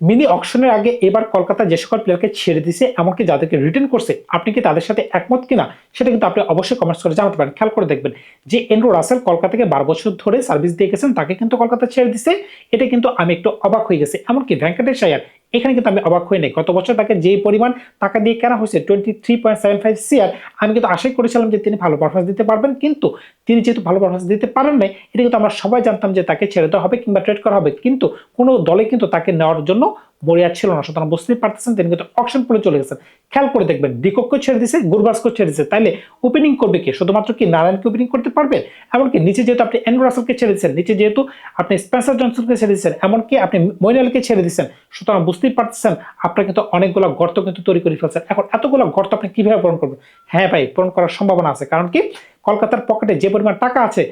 Mini অকশনের আগে এবার কলকাতা যে সকল প্লেয়ারকে ছেড়ে দিছে, এমনকি যাদেরকে রিটার্ন করছে, আপনি কি তাদের সাথে একমত কিনা, সেটা কিন্তু আপনি অবশ্যই কমেন্টস করে জানাতে পারেন। খেয়াল করে দেখবেন যে এন্ড্রু রাসেল কলকাতাকে বারো বছর ধরে সার্ভিস দিয়ে গেছেন, তাকে কিন্তু কলকাতা ছেড়ে দিছে। এটা কিন্তু আমি একটু অবাক হয়ে গেছি। এমনকি ভেঙ্কটেশ আয়ার এখানে কিন্তু আমি অবাক হয়ে নেই। গত বছর তাকে যে পরিমাণ টাকা দিয়ে কেনা হয়েছে twenty three point seven five share আমি কিন্তু আশাই করেছিলাম যে তিনি ভালো পারফরমেন্স দিতে পারবেন। কিন্তু তিনি যেহেতু ভালো পারফরমেন্স দিতে পারেন নাই, এটা কিন্তু আমরা সবাই জানতাম যে তাকে ছেড়ে দেওয়া হবে কিংবা ট্রেড করা হবে। কিন্তু কোনো দলে কিন্তু তাকে নেওয়ার জন্য মরিয়া ছিল না, সুতরাং বুঝতেই পারতেছেন তিনি কিন্তু অপশন পড়ে চলে গেছেন। খেয়াল করে দেখবেন ডিকোককে ছেড়ে দিছে গুরবাসকে ছেড়ে দিছে। তাইলে ওপেনিং করবে কি? শুধুমাত্র কি নারায়ণকে ওপেনিং করতে পারবেন এমনকি নিচে যেহেতু আপনি অ্যান্ড্রু রাসেলকে ছেড়ে দিচ্ছেন নিচে যেহেতু আপনি স্পেন্সার জনসনকে ছেড়ে দিচ্ছেন এমনকি আপনি মইনালকে ছেড়ে দিচ্ছেন সুতরাং বুঝতেই পারতেছেন আপনার কিন্তু অনেকগুলো গর্ত কিন্তু তৈরি করে ফেলছেন। এখন এতগুলো গর্ত আপনি কীভাবে পূরণ করবেন? হ্যাঁ ভাই, পূরণ করার সম্ভাবনা আছে। কারণ কি? কলকাতার পকেটে যে পরিমাণ টাকা আছে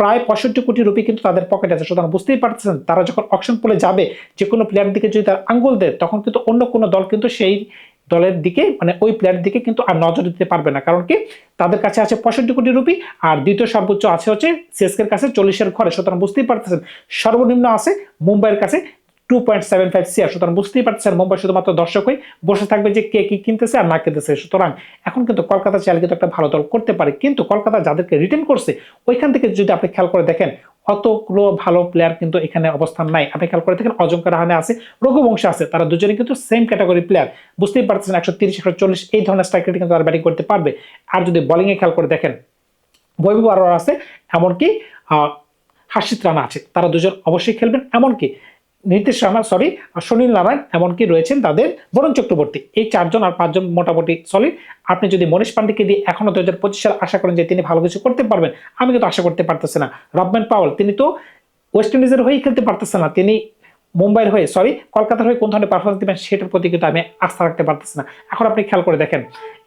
প্রায় পঁয়ষট্টি কোটি রুপি কিন্তু তাদের পকেটে আছে। সুতরাং বুঝতেই পারতেছেন, তারা যখন অকশন পুলে যাবে যে কোনো প্লেয়ার দিকে যদি তার আঙ্গুল দেয়, তখন কিন্তু অন্য কোনো দল কিন্তু সেই দলের দিকে মানে ওই প্লেয়ারের দিকে কিন্তু আর নজর দিতে পারবে না। কারণ কি? তাদের কাছে আছে পঁয়ষট্টি কোটি রুপি, আর দ্বিতীয় সর্বোচ্চ আছে হচ্ছে সিএসকের কাছে চল্লিশের ঘরে। সুতরাং বুঝতেই পারতেছেন, সর্বনিম্ন আছে মুম্বাইয়ের কাছে two point seven five CR সুতরাং বুঝতেই পারছেন মুম্বাই শুধুমাত্র দর্শক হয়ে বসে থাকবে যে কে কি কিনতেছে আর না কিনতেছে। সুতরাং এখন কিন্তু কলকাতা চাইলে কিন্তু একটা ভালো দল করতে পারে। কিন্তু কলকাতা যাদেরকে রিটার্ন করছে, ওইখান থেকে যদি আপনি খেয়াল করে দেখেন, অতগুলো ভালো প্লেয়ার কিন্তু এখানে অবস্থান নাই। আপনি খেয়াল করে দেখেন অজঙ্কা রাহানে আছে, রঘুবংশ আছে, তারা দুজনে কিন্তু সেম ক্যাটাগরি প্লেয়ার বুঝতেই পারছেন একশো তিরিশ, একশো চল্লিশ, এই ধরনের স্ট্রাইক কিন্তু তারা ব্যাটিং করতে পারবে। আর যদি বোলিংয়ে খেয়াল করে দেখেন, বৈভব আরোরা আছে, এমনকি হাসিত রানা আছে, তারা দুজন অবশ্যই খেলবেন। এমনকি নীতিশ রানা সরি সুনীল নারায়ণ এমনকি রয়েছেন তাদের বরুণ চক্রবর্তী। এই চারজন আর পাঁচজন মোটামুটি সলিড আপনি যদি মনীষ পান্ডেকে দিয়ে এখনও দু হাজার পঁচিশ সাল আশা করেন যে তিনি ভালো কিছু করতে পারবেন, আমি কিন্তু আশা করতে পারতেছি না। রবম্যান পাওয়াল, তিনি তো ওয়েস্ট ইন্ডিজের হয়েই খেলতে পারতেছে না। তিনি মুম্বাইয়ের হয়ে সরি কলকাতার হয়ে কোন ধরনের পারফরমেন্স দেবেন সেটার প্রতি কিন্তু আমি আস্থা রাখতে পারতেছি না। এখন আপনি খেয়াল করে দেখেন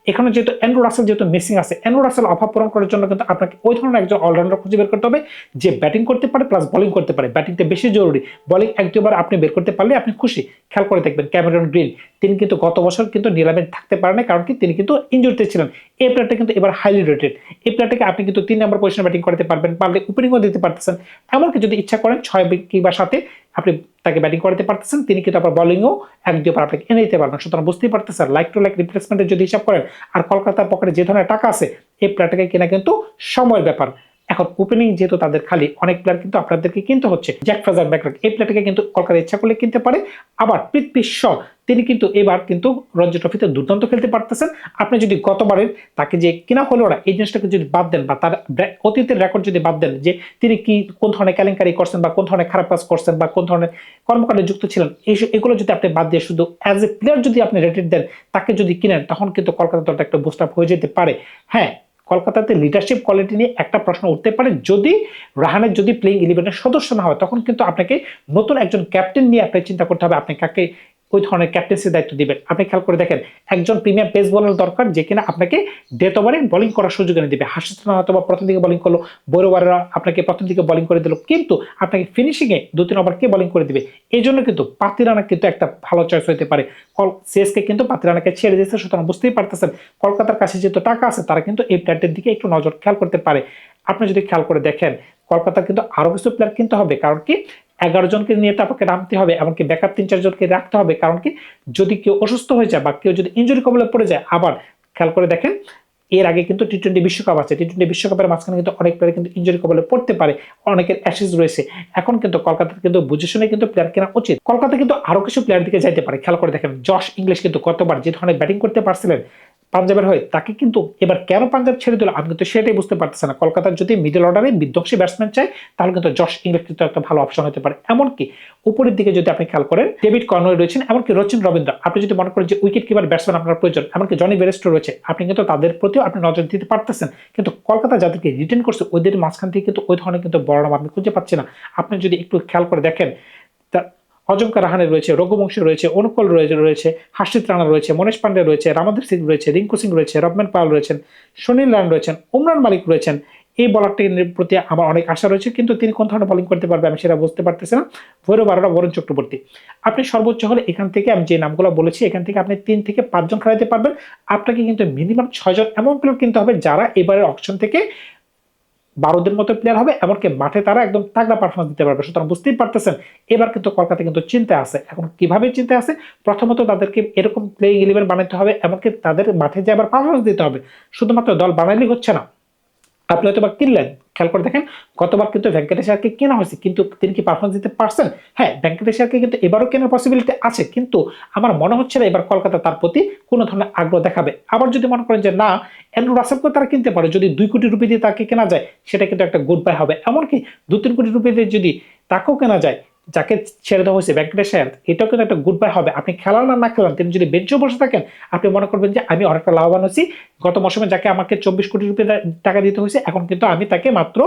এখানে যেহেতু অ্যান্ড্রু রাসেল যেহেতু মিসিং আছে অ্যান্ড্রু রাসেল অভাব পূরণ করার জন্য কিন্তু আপনাকে ওই ধরনের একজন অলরাউন্ডার খুঁজে বের করতে হবে, যে ব্যাটিং করতে পারে প্লাস বোলিং করতে পারে। ব্যাটিংটা বেশি জরুরি। বোলিং এক দুবার আপনি বের করতে পারলে আপনি খুশি। খেয়াল করে দেখবেন ক্যামেরন গ্রিন তিনি কিন্তু গত বছর কিন্তু নিলামে থাকতে পারেন না কারণ কি তিনি কিন্তু ইঞ্জুরিতে ছিলেন। এই প্লেয়ারটা কিন্তু এবার হাইলি রেটেড এই প্লেয়ারটাকে আপনি কিন্তু তিন নম্বর পজিশনে ব্যাটিং করতে পারবেন, পারলে ওপেনিংও দিতে পারতেছেন। এমনকি যদি ইচ্ছা করেন ছয় কিংবা সাথে আপনি তাকে ব্যাটিং করাতে পারতেছেন, তিনি কিন্তু আবার বলিংও এক দিয়ে আপনাকে এনে দিতে পারবেন। সুতরাং বুঝতেই পারতেছেন লাইক টু লাইক রিপ্লেসমেন্টের যদি হিসাব করেন, আর কলকাতার পকেটে যে ধরনের টাকা আছে, এই প্লেয়ারটাকে কেনা কিন্তু সময়ের ব্যাপার। এখন ওপেনিং যেহেতু তাদের খালি, অনেক প্লেয়ার কিন্তু আপনাদেরকে কিনতে হচ্ছে। জ্যাক ফ্রাজার ব্যাকরাক এই প্লেয়ারটাকে কিন্তু কলকাতা ইচ্ছা করলে কিনতে পারে। আবার পৃথ্বী শ তিনি কিন্তু এবার কিন্তু রঞ্জি ট্রফিতে দুর্দান্ত খেলতে পারতেছেন। আপনি যদি গতবারের তাকে যে কিনা হলো না, এই জিনিসটাকে যদি বাদ দেন বা তার অতীতের রেকর্ড যদি বাদ দেন, যে তিনি কি, কোন ধরনের কেলেঙ্কারি করছেন বা কোন ধরনের খারাপ কাজ করছেন বা কোন ধরনের কর্মকাণ্ডে যুক্ত ছিলেন, এই এগুলো যদি আপনি বাদ দিয়ে শুধু অ্যাজ এ প্লেয়ার যদি আপনি রেটেড দেন, তাকে যদি কিনেন, তখন কিন্তু কলকাতা দলটা একটা বুস্ট আপ হয়ে যেতে পারে। হ্যাঁ কলকাতাতে লিডারশিপ কোয়ালিটি নিয়ে একটা প্রশ্ন উঠতে পারে। যদি রাহানের যদি প্লেইং ইলেভেনের সদস্য না হয়, তখন কিন্তু আপনাকে নতুন একজন ক্যাপ্টেন নিয়ে আপনাকে চিন্তা করতে হবে। আপনি কাকে ওই ধরনের ক্যাপ্টেন্সির দায়িত্ব দিবেন। আপনি খেয়াল করে দেখেন, একজন প্রিমিয়াম পেস বলার দরকার যে কিনা আপনাকে ডেট ওভারে বোলিং করার সুযোগ এনে দিবে। হাসিস্তান হয়তো বা প্রথম দিকে বোলিং করল বৈরবারেরা আপনাকে প্রথম দিকে বোলিং করে দিল, কিন্তু আপনাকে ফিনিশিংয়ে দু তিন ওভার কে বোলিং করে দিবে। এই জন্য কিন্তু পাতিরানা কিন্তু একটা ভালো চয়েস হতে পারে। কল সিএসকে কিন্তু পাতিরানাকে ছেড়ে দিয়েছে, সুতরাং বুঝতেই পারতেছেন, কলকাতার কাছে যেহেতু টাকা আছে, তারা কিন্তু এই প্লেয়ারটির দিকে একটু নজর খেয়াল করতে পারে। আপনি যদি খেয়াল করে দেখেন, কলকাতার কিন্তু আরও কিছু প্লেয়ার কিনতে হবে। কারণ কি? এগারো জনকে নিয়ে তারপরে নামতে হবে, এমনকি ব্যাকআপ তিন চারজনকে রাখতে হবে। কারণ কি? যদি কেউ অসুস্থ হয়ে যায় বা কেউ যদি ইঞ্জুরি কবলে পড়ে যায়, আবার খেয়াল করে দেখেন, এর আগে কিন্তু টি টোয়েন্টি বিশ্বকাপ আছে। টি টোয়েন্টি বিশ্বকাপের মাঝখানে কিন্তু অনেক প্লেয়ার কিন্তু ইঞ্জুরি কবলে পড়তে পারে, অনেকের অ্যাসিস রয়েছে। এখন কিন্তু কলকাতার কিন্তু বুঝে শুনে কিন্তু প্লেয়ার কেনা উচিত। কলকাতা কিন্তু আরও কিছু প্লেয়ার দিকে যাইতে পারে। খেয়াল করে দেখেন জশ ইংলিশ কিন্তু কতবার যে ধরনের ব্যাটিং করতে পারছিলেন পাঞ্জাবের হয়ে তাকে কিন্তু এবার কেন পাঞ্জাব ছেড়ে দিল আমি কিন্তু সেটাই বুঝতে পারতেছি না। কলকাতার যদি মিডল অর্ডারে বিধ্বংসী ব্যাটসম্যান চায়, তাহলে কিন্তু জশ ইংলিশ কিন্তু একটা ভালো অপশন হতে পারে। এমনকি উপরের দিকে যদি আপনি খেয়াল করেন ডেভিড কর্নওয়ে রয়েছেন, এমনকি রচিন রবীন্দ্র। আপনি যদি মনে করেন যে উইকেট কিপার ব্যাটসম্যান আপনার প্রয়োজন, এমনকি জনি বেরেস্টো রয়েছে, আপনি কিন্তু তাদের প্রতিও আপনি নজর দিতে পারতেছেন। কিন্তু কলকাতা যাদেরকে রিটার্ন করছে, ওদের মাঝখান থেকে কিন্তু ওই ধরনের কিন্তু বড় নাম আপনি খুঁজে পাচ্ছি না। আপনি যদি একটু খেয়াল করে দেখেন অজঙ্কা রাহানে রয়েছে, রঘুবংশী রয়েছে, অনুকূল রয়েছে রয়েছে, হাসিত রানা রয়েছে, মনীষ পান্ডে রয়েছে রামাদেব সিং রয়েছে, রিঙ্কু সিং রয়েছে রবম্যান পাল রয়েছেন, সুনীল লান রয়েছেন, উমরান মালিক রয়েছেন। এই বলারটির প্রতি আমার অনেক আশা রয়েছে, কিন্তু তিনি কোন ধরনের বোলিং করতে পারবে আমি সেটা বুঝতে পারতেছি না। ভৈরব আরোরা, বরুণ চক্রবর্তী। আপনি সর্বোচ্চ হলে এখান থেকে আমি যে নামগুলো বলেছি, এখান থেকে আপনি তিন থেকে পাঁচজন খেলাতে পারবেন। আপনাকে কিন্তু মিনিমাম ছয়জন এমন প্লেয়ার কিনতে হবে যারা এবারের অপশন থেকে বারোদের মতো প্লেয়ার হবে, এমনকি মাঠে তারা একদম তাগড়া পারফরমেন্স দিতে পারবে। সুতরাং বুঝতেই পারতেছেন, এবার কিন্তু কলকাতা কিন্তু চিন্তা আছে। এখন কীভাবে চিন্তা আছে? প্রথমত তাদেরকে এরকম প্লেইং ইলেভেন বানাতে হবে, এমনকি তাদের মাঠে যে আবার পারফরমেন্স দিতে হবে, শুধুমাত্র দল বানালেই হচ্ছে না। আপনি হয়তো বা কিনলেন খেয়াল করে দেখেন, গতবার কিন্তু ভেঙ্কটেশ্বরকে কেনা হয়েছে, কিন্তু তিনি কি পারফরমেন্স দিতে পারছেন? হ্যাঁ ভেঙ্কটেশ্বরকে কিন্তু এবারও কেনার পসিবিলিটি আছে, কিন্তু আমার মনে হচ্ছে না এবার কলকাতা তার প্রতি কোনো ধরনের আগ্রহ দেখাবে। আবার যদি মনে করেন যে না অ্যান্ড্রু রাসেলকে তারা কিনতে পারে, যদি দুই কোটি রুপি দিয়ে তাকে কেনা যায়, সেটা কিন্তু একটা গুড বাই হবে। এমনকি দু তিন কোটি রুপি দিয়ে যদি তাকেও কেনা যায় যাকে ছেড়ে দেওয়া হয়েছে ভেঙ্কটেশ্বর এটাও কিন্তু একটা গুড বাই হবে। আপনি খেলান না না খেলান, তিনি যদি বেঞ্চেও বসে থাকেন, আপনি মনে করবেন যে আমি অনেকটা লাভবান হয়েছি। গত মৌসুমে যাকে আমাকে চব্বিশ কোটি রুপি টাকা দিতে হয়েছে, এখন কিন্তু আমি তাকে মাত্র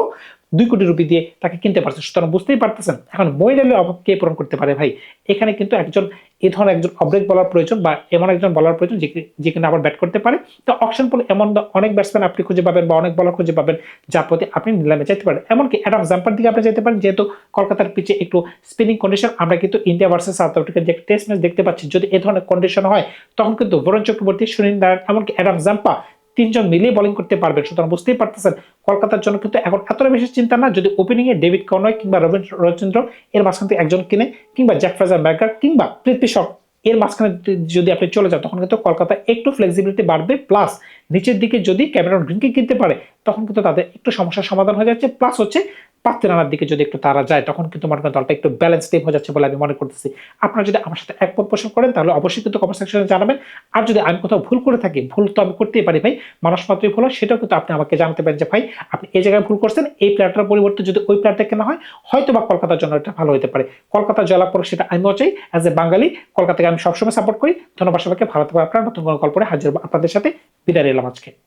দুই কোটি রুপি দিয়ে তাকে কিনতে পারছি। সুতরাং বুঝতেই পারতেছেন, এখন মহিলালের অভাব কে পূরণ করতে পারে ভাই? এখানে কিন্তু একজন এই ধরনের একজন অব্রেক বলার প্রয়োজন বা এমন একজন বলার প্রয়োজন যে কিনা আবার ব্যাট করতে পারে। তো অপশন পুল এমন অনেক ব্যাটসম্যান আপনি খুঁজে পাবেন বা অনেক বলার খুঁজে পাবেন যার প্রতি আপনি নিলামে যেতে পারেন। এমনকি অ্যাডাম জাম্পার দিকে আপনি যেতে পারেন, যেহেতু কলকাতার পিচে একটু স্পিনিং কন্ডিশন আমরা কিন্তু ইন্ডিয়া ভার্সেস সাউথ আফ্রিকার যে টেস্ট ম্যাচ দেখতে পাচ্ছি। যদি এ ধরনের কন্ডিশন হয়, তখন কিন্তু বরুণ চক্রবর্তী সুনীল নারায়ণ এমনকি অ্যাডাম জাম্পা তিনজন মিলিয়ে বোলিং করতে পারবেন। সুতরাং বুঝতেই পারতেছেন, কলকাতার জন্য কিন্তু এখন এতটা বেশি চিন্তা না, যদি ওপেনিং এ ডেভিড কনয় কিংবা রবীন্দ্র রবীন্দ্র এর মাঝখান থেকে একজন কিনে, কিংবা জ্যাকফ্রাজার ম্যাকার কিংবা পৃথ্বী শক এর মাঝখানে যদি আপনি চলে যান, তখন কিন্তু কলকাতা একটু ফ্লেক্সিবিলিটি বাড়বে প্লাস নিচের দিকে যদি ক্যামেরন গ্রিনকে কিনতে পারে, তখন কিন্তু তাদের একটু সমস্যার সমাধান হয়ে যাচ্ছে প্লাস হচ্ছে রানার দিকে যদি একটু তারা যায়, তখন কিন্তু মনে করেন দলটা একটু ব্যালেন্স টিম হয়ে যাচ্ছে বলে আমি মনে করতেছি। আপনারা যদি আমার সাথে একমত পোষণ করেন, তাহলে অবশ্যই কিন্তু কমেন্ট সেকশনে জানাবেন। আর যদি আমি কোথাও ভুল করে থাকি, ভুল তো আমি করতেই পারি ভাই মানুষ মাত্রই ভুল সেটাও কিন্তু আপনি আমাকে জানতে পারেন যে, ভাই, আপনি এই জায়গায় ভুল করছেন, এই প্লেয়ারটার পরিবর্তে যদি ওই প্লেয়ারটা কেনা হয় হয়তো বা কলকাতার জন্য এটা ভালো হতে পারে। কলকাতা জয়লাভ করুক, সেটা আমিও চাই। অ্যাজ এ বাঙালি, কলকাতাকে আমি সবসময় সাপোর্ট করি। ধন্যবাদ সবাইকে, ভালো থাকবে আপনারা। নতুন কোনো গল্পে হাজির আপনাদের সাথে। বিদায় নিলাম আজকে।